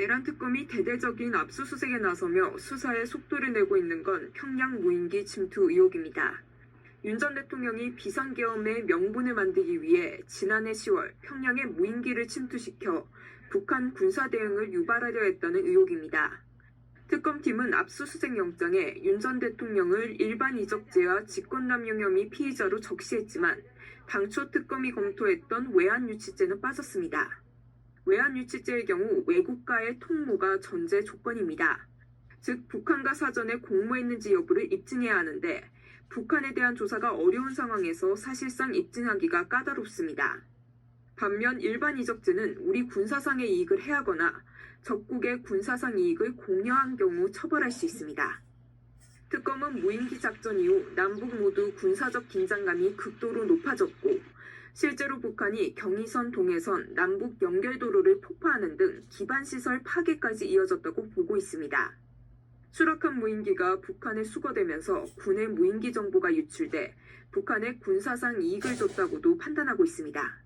내란 특검이 대대적인 압수수색에 나서며 수사에 속도를 내고 있는 건 평양 무인기 침투 의혹입니다. 윤 전 대통령이 비상계엄의 명분을 만들기 위해 지난해 10월 평양에 무인기를 침투시켜 북한 군사 대응을 유발하려 했다는 의혹입니다. 특검팀은 압수수색 영장에 윤 전 대통령을 일반 이적죄와 직권남용 혐의 피의자로 적시했지만 당초 특검이 검토했던 외환 유치죄는 빠졌습니다. 외환유치죄의 경우 외국과의 통모가 전제 조건입니다. 즉 북한과 사전에 공모했는지 여부를 입증해야 하는데 북한에 대한 조사가 어려운 상황에서 사실상 입증하기가 까다롭습니다. 반면 일반 이적죄는 우리 군사상의 이익을 해하거나 적국의 군사상 이익을 공여한 경우 처벌할 수 있습니다. 특검은 무인기 작전 이후 남북 모두 군사적 긴장감이 극도로 높아졌고 실제로 북한이 경의선, 동해선, 남북 연결도로를 폭파하는 등 기반시설 파괴까지 이어졌다고 보고 있습니다. 추락한 무인기가 북한에 수거되면서 군의 무인기 정보가 유출돼 북한의 군사상 이익을 줬다고도 판단하고 있습니다.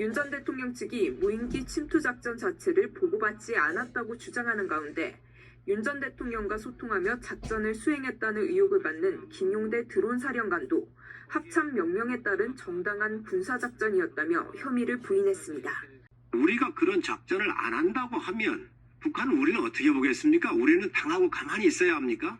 윤 전 대통령 측이 무인기 침투 작전 자체를 보고받지 않았다고 주장하는 가운데 윤 전 대통령과 소통하며 작전을 수행했다는 의혹을 받는 김용대 드론 사령관도 합참 명령에 따른 정당한 군사 작전이었다며 혐의를 부인했습니다. 우리가 그런 작전을 안 한다고 하면 북한은 우리는 어떻게 보겠습니까? 우리는 당하고 가만히 있어야 합니까?